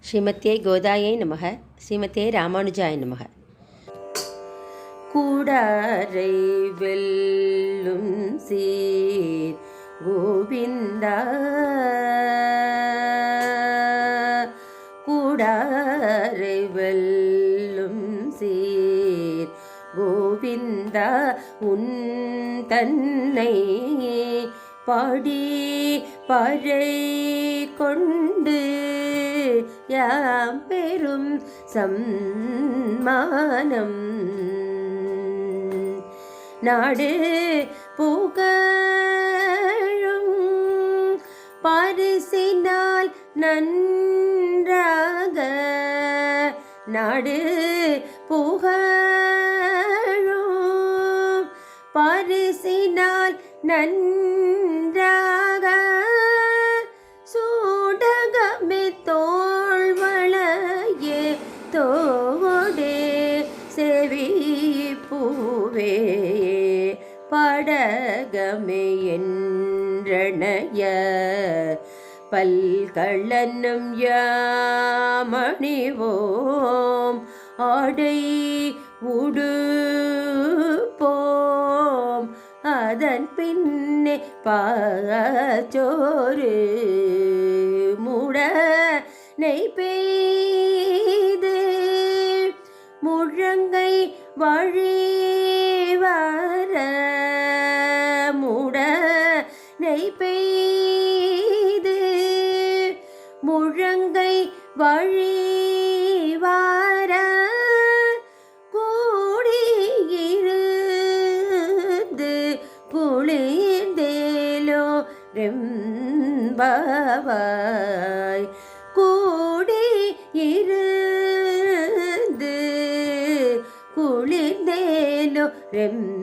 ஸ்ரீமத்தே கோதாயை நமக ஸ்ரீமத்தே ராமானுஜாய நமக. கூடாரை வெல்லும் சீர் கோவிந்தா. கூடாரை வெல்லும் சீர் கோவிந்தா. உன் தன்னை பாடி பறை கொண்டு யாம் பெரும் சம்மானம். நாடு புகழும் பரிசினால் நன்றாக. நாடு புகழும் பரிசினால் நன் பூவே படகமே என்றணைய. பல்கள்ளனும் யாமணிவோம் ஆடை உடுப்போம். அதன் பின்னே பாச்சோறு முட நெய் பெய்து முழங்கை வழி வார முடனை பெய்து முழங்கை வழி வர கூடியிருந்து குளிர்ந்தேலோ ரெம்பவாய் கூடி இருந்து குளிர்ந்தேலோ ரெம்பவாய்